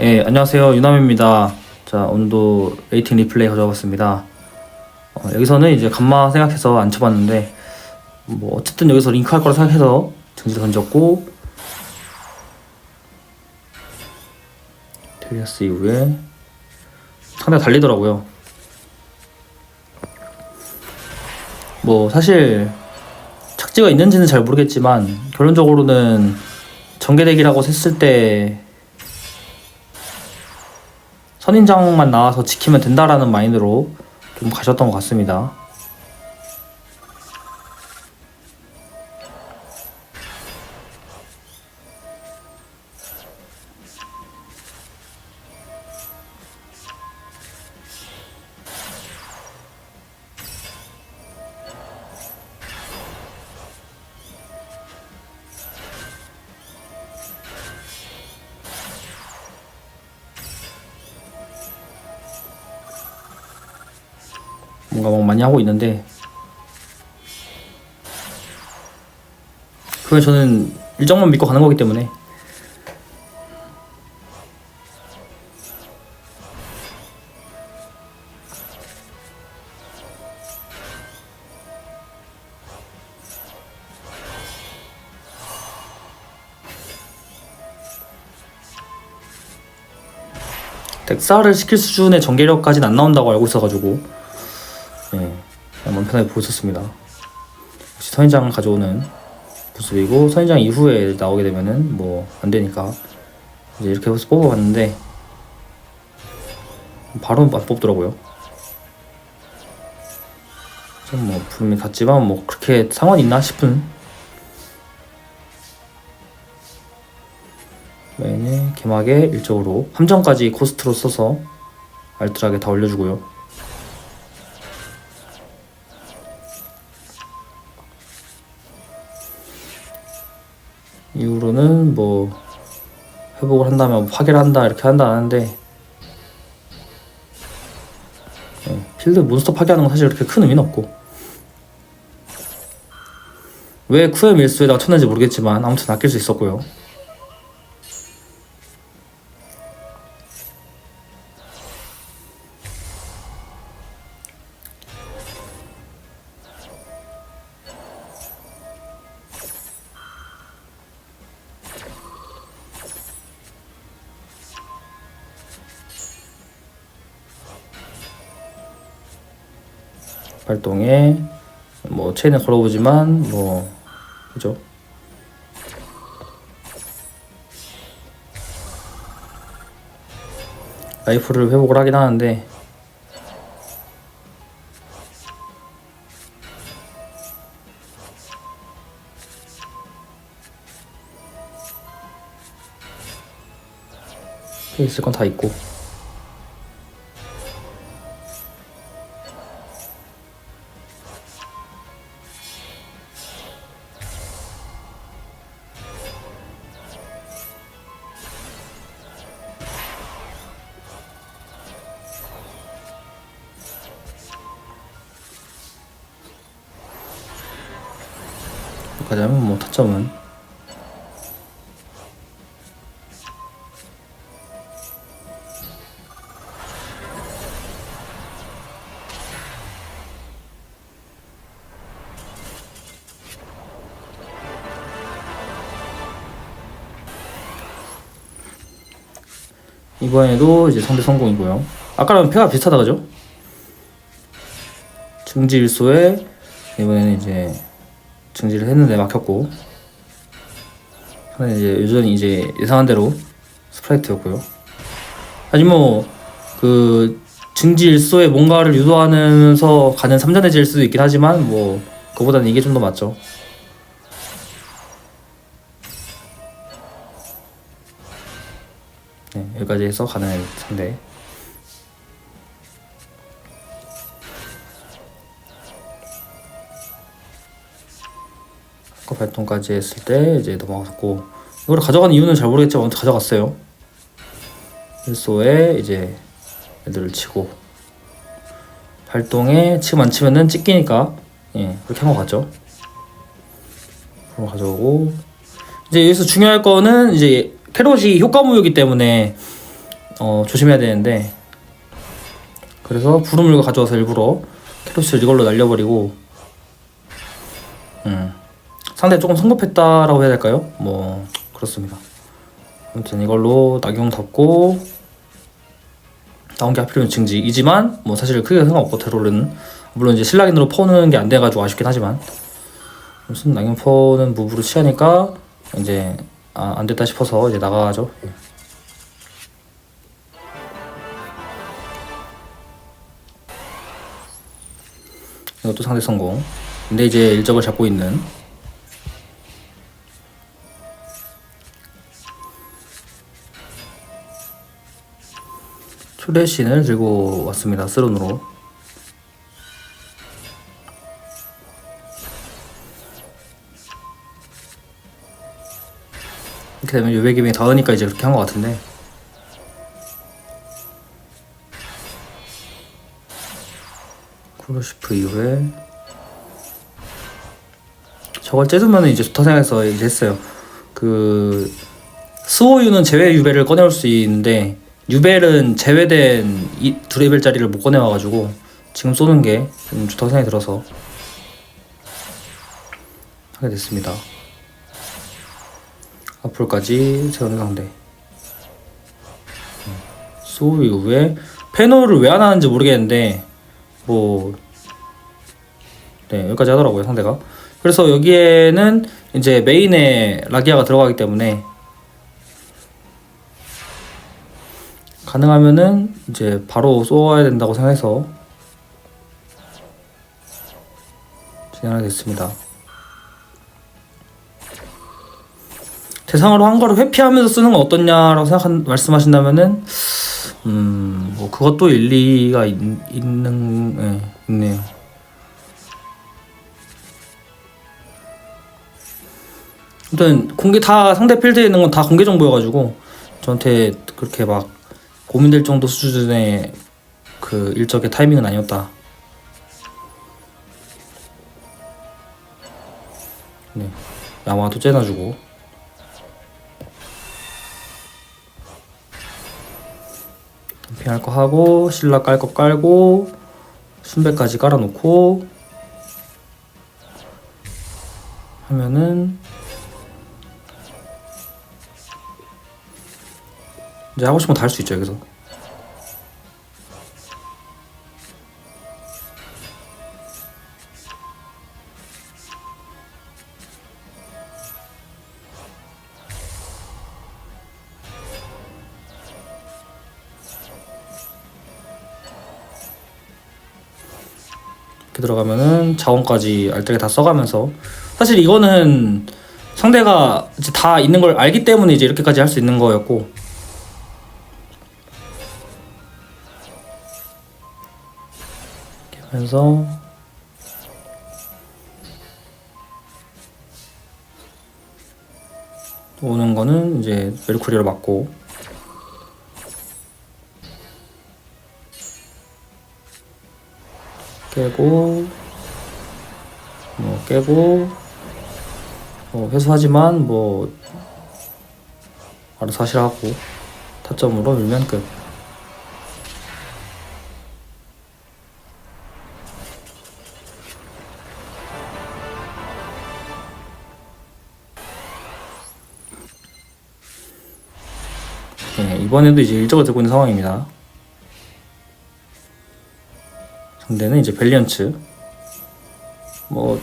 예, 안녕하세요. 유남입니다. 자, 오늘도 레이팅 리플레이 가져와봤습니다. 어, 여기서는 이제 감마 생각해서 안 쳐봤는데, 뭐, 어쨌든 여기서 링크 할 거라 생각해서 정지 던졌고, 테리아스 이후에 상대가 달리더라고요. 뭐, 사실, 착지가 있는지는 잘 모르겠지만, 결론적으로는 전개대기라고 했을 때, 선인장만 나와서 지키면 된다라는 마인드로 좀 가셨던 것 같습니다. 뭔가 막 많이 하고 있는데. 그게 저는 일정만 믿고 가는 거기 때문에. 덱사를 시킬 수준의 전개력까지는 안 나온다고 알고 있어가지고. 예, 보고 있었습니다. 역시 선인장 가져오는 모습이고 선인장 이후에 나오게 되면은 뭐 안 되니까 이제 이렇게 해서 뽑아봤는데 바로 안 뽑더라고요. 좀뭐 분명히 같지만 뭐 그렇게 상관 있나 싶은 메인에 개막에 일적으로 함정까지 코스트로 써서 알뜰하게 다 올려주고요. 이후로는 뭐 회복을 한다면 파괴를 한다 이렇게 한다 하는데 예, 필드 몬스터 파괴하는 건 사실 그렇게 큰 의미는 없고. 왜 쿠에 밀수에다가 쳤는지 모르겠지만 아무튼 아낄 수 있었고요 발동에 뭐 체인을 걸어보지만 뭐 그죠? 라이프를 회복을 하긴 하는데. 있을 건 다 있고 타점은 이번에도 이제 상대 성공이고요. 아까랑 패가 비슷하다 그죠? 증지 일소에 이번에는 이제 증지를 했는데 막혔고 하는 이제 여전히 이제 예상한 대로 스프라이트였고요. 하지만 뭐그 증지 일소에 뭔가를 유도하면서 가는 3전의 질 수도 있긴 하지만 뭐 그보다는 이게 좀 더 맞죠. 네, 여기까지 해서 가는 상대. 그 발동까지 했을 때 이제 넘어갔고 이걸 가져간 이유는 잘 모르겠지만 가져갔어요. 일소에 이제 애들을 치고 발동에 지금 안 치면은 찍기니까 예 그렇게 한 것 같죠. 그럼 가져오고 이제 여기서 중요할 거는 이제 캐롯이 효과무효이기 때문에 어, 조심해야 되는데 그래서 부름을 가져와서 일부러 캐로스를 이걸로 날려버리고 음, 상대 조금 성급했다라고 해야 될까요? 뭐 그렇습니다. 아무튼 이걸로 나경 덮고 나온 게 하필이면 증지이지만 뭐 사실 크게 상관없고 테롤은 물론 이제 신라긴으로 퍼는 게 안 돼가지고 아쉽긴 하지만 무슨 나경 퍼는 무브로 취하니까 이제 아, 안 됐다 싶어서 이제 나가죠. 예. 이것도 상대 성공. 근데 이제 일적을 잡고 있는 초대신을 들고 왔습니다. 스론으로. 이렇게 되면 요백임이 닿으니까 이제 그렇게 한 것 같은데 크로시프 이후에 저걸 째두면 이제 좋다 생각해서 이제 했어요. 그 스오유는 제외 유벨을 꺼내올 수 있는데 유벨은 제외된 이 두레벨짜리를 못 꺼내와가지고 지금 쏘는 게 좀 좋다고 생각이 들어서 하게 됐습니다. 앞으로까지 세우는 상대. 스오 이후에 페노를 왜안 하는지 모르겠는데 뭐 네, 여기까지 하더라고요, 상대가. 그래서 여기에는 이제 메인에 라기아가 들어가기 때문에 가능하면은 이제 바로 쏘아야 된다고 생각해서 진행하게 됐습니다. 대상으로 한 거를 회피하면서 쓰는 건 어떻냐라고 생각 말씀하신다면은 음뭐 그것도 일리가 있, 있는 예, 있네요. 아무튼 공개 다 상대 필드에 있는 건 다 공개 정보여가지고 저한테 그렇게 막 고민될 정도 수준의 그 일적의 타이밍은 아니었다. 네, 야마도 째놔주고 캠핑할 거 하고 신라 깔 거 깔고 순배까지 깔아놓고 하면은 이제 하고 싶은 거 다 할 수 있죠 여기서. 이렇게 들어가면은 자원까지 알뜰하게 다 써가면서. 사실 이거는 상대가 이제 다 있는 걸 알기 때문에 이제 이렇게까지 할 수 있는 거였고 이렇게 하면서 오는 거는 이제 메르쿠리로 맞고 깨고 뭐 깨고 뭐 회수하지만 뭐 알아서 하시라고 타점으로 밀면 끝. 네, 이번에도 이제 일적을 들고 있는 상황입니다. 상대는 이제 밸리언츠. 뭐,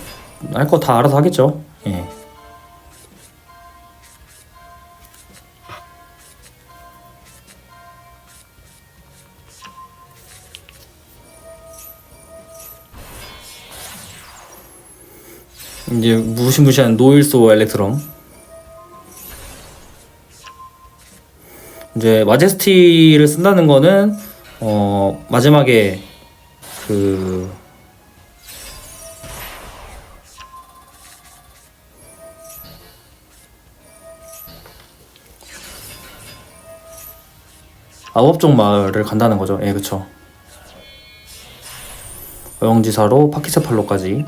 할 거 다 알아서 하겠죠. 예. 이제 무시무시한 노일소 엘렉트럼. 이제 마제스티를 쓴다는 거는 어 마지막에 그 아홉 종 마을을 간다는 거죠. 예, 그쵸. 어영지사로 파키세팔로까지.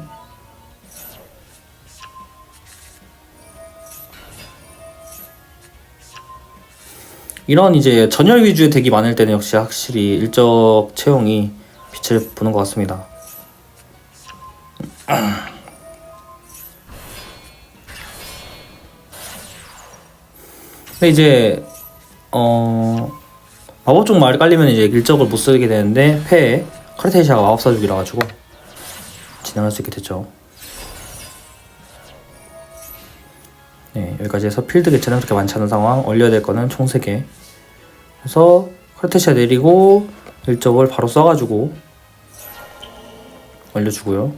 이런 이제 전열 위주의 덱이 많을 때는 역시 확실히 일적 채용이 빛을 보는 것 같습니다. 근데 이제 어 마법 쪽 말이 깔리면 이제 일적을 못 쓰게 되는데 패에 카르테시아가 마법사죽이라 가지고 진행할 수 있게 됐죠. 네, 여기까지 해서 필드 개체는 그렇게 많지 않은 상황. 얼려야 될 거는 총 3개. 그래서 카르테시아 내리고 일적을 바로 쏴가지고 얼려주고요.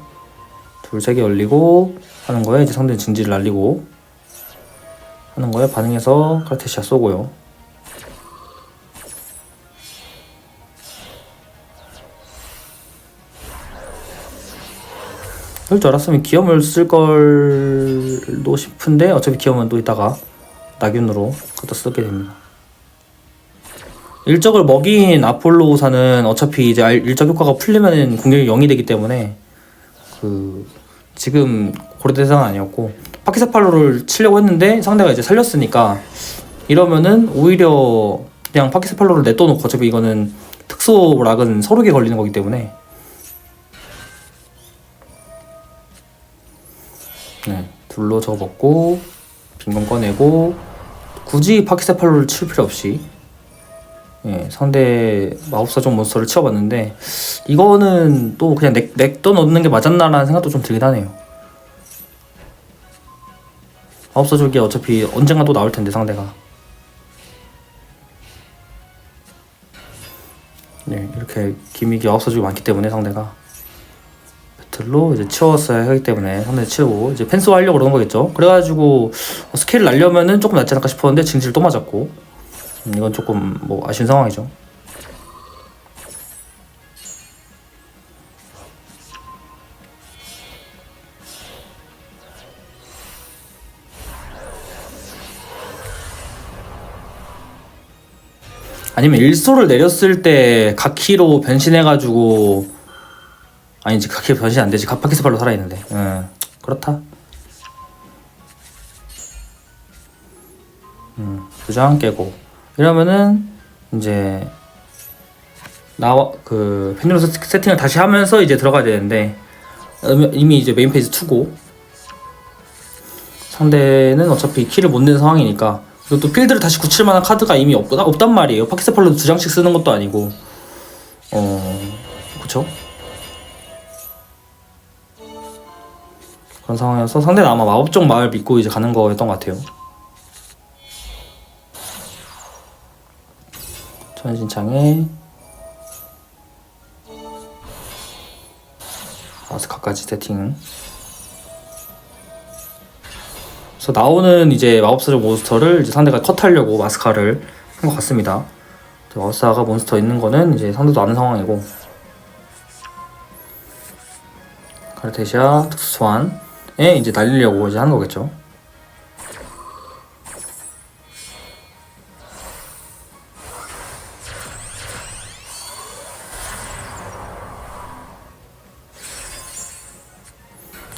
둘, 세 개 얼리고 하는 거에 이제 상대는 진지를 날리고 하는 거에 반응해서 카르테시아 쏘고요. 그럴 줄 알았으면 기염을 쓸 걸도 싶은데 어차피 기염은 또 이따가 낙윤으로 갖다 쓰게 됩니다. 일적을 먹인 아폴로사는 어차피 이제 알- 일적 효과가 풀리면 공격이 0이 되기 때문에 그 지금 고려 대상은 아니었고 파키세팔로를 치려고 했는데 상대가 이제 살렸으니까 이러면은 오히려 그냥 파키세팔로를 냅둬놓고 어차피 이거는 특수 락은 서로게 걸리는 거기 때문에 저거 먹고 빈건 꺼내고 굳이 파키세팔로를 칠 필요 없이 예, 상대 마법사종 몬스터를 치워봤는데 이거는 또 그냥 넥, 넥더 넣는 게 맞았나라는 생각도 좀 들긴 하네요. 마법사족이 어차피 언젠가 또 나올 텐데 상대가. 네, 이렇게 기믹이 마법사족이 많기 때문에 상대가 배틀로 이제 치웠어야 하기 때문에 상대 치우고 이제 펜스 하려고 그러는 거겠죠. 그래가지고 스킬을 날려면은 조금 낫지 않을까 싶었는데 징질 또 맞았고 음, 이건 조금 뭐 아쉬운 상황이죠. 아니면 일소를 내렸을 때 가키로 변신해가지고 아니지 가키 변신 안 되지. 파키스팔로 살아있는데. 응 그렇다. 음 두장 깨고. 이러면은 이제 나와 그 펜드로 세팅을 다시 하면서 이제 들어가야 되는데 이미- 이제 메인 페이지 2고. 상대는 어차피 키를 못 내는 상황이니까. 그리고 또 필드를 다시 굳힐 만한 카드가 이미 없, 없단 말이에요. 파키스팔로 두 장씩 쓰는 것도 아니고. 어 그쵸 그런 상황이어서 상대는 아마 마법적 마을 믿고 이제 가는 거였던 것 같아요. 천신창에 마스카까지 세팅. 그래서 나오는 이제 마법사적 몬스터를 이제 상대가 컷하려고 마스카를 한 것 같습니다. 마법사가 몬스터 있는 거는 이제 상대도 아는 상황이고 카르테시아 특수 소환 에 이제 날리려고 이제 하는 거겠죠.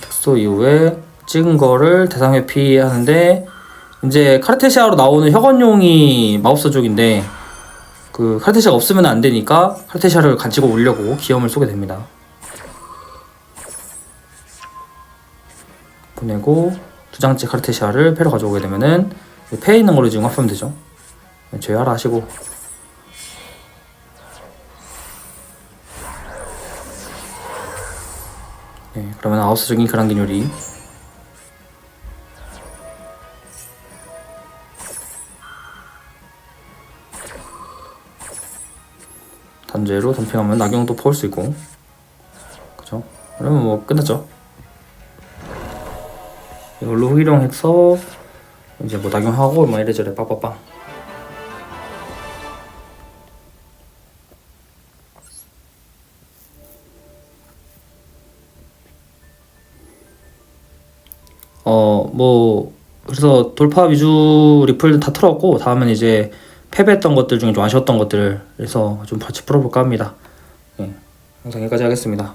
특수 이후에 찍은 거를 대상 회피하는데 이제 카르테시아로 나오는 혁원용이 마법사 쪽인데 그 카르테시아가 없으면 안 되니까 카르테시아를 가지고 오려고 기염을 쏘게 됩니다. 보내고 두 장째 카르테시아를 패로 가져오게 되면은 패에 있는 걸로 지금 합하면 되죠. 네, 제외하라 하시고 네, 그러면 아우스적인 그랑긴 요리 단죄로 덤핑하면 낙용도 퍼올 수 있고 그죠? 그러면 뭐 끝났죠. 이걸로 활용해서 이제 뭐 낙용하고 막 이래저래 빠빠빵 어 뭐 그래서 돌파 위주 리플 다 털었고 다음은 이제 패배했던 것들 중에 좀 아쉬웠던 것들 그래서 좀 같이 풀어볼까 합니다. 예, 영상 여기까지 하겠습니다.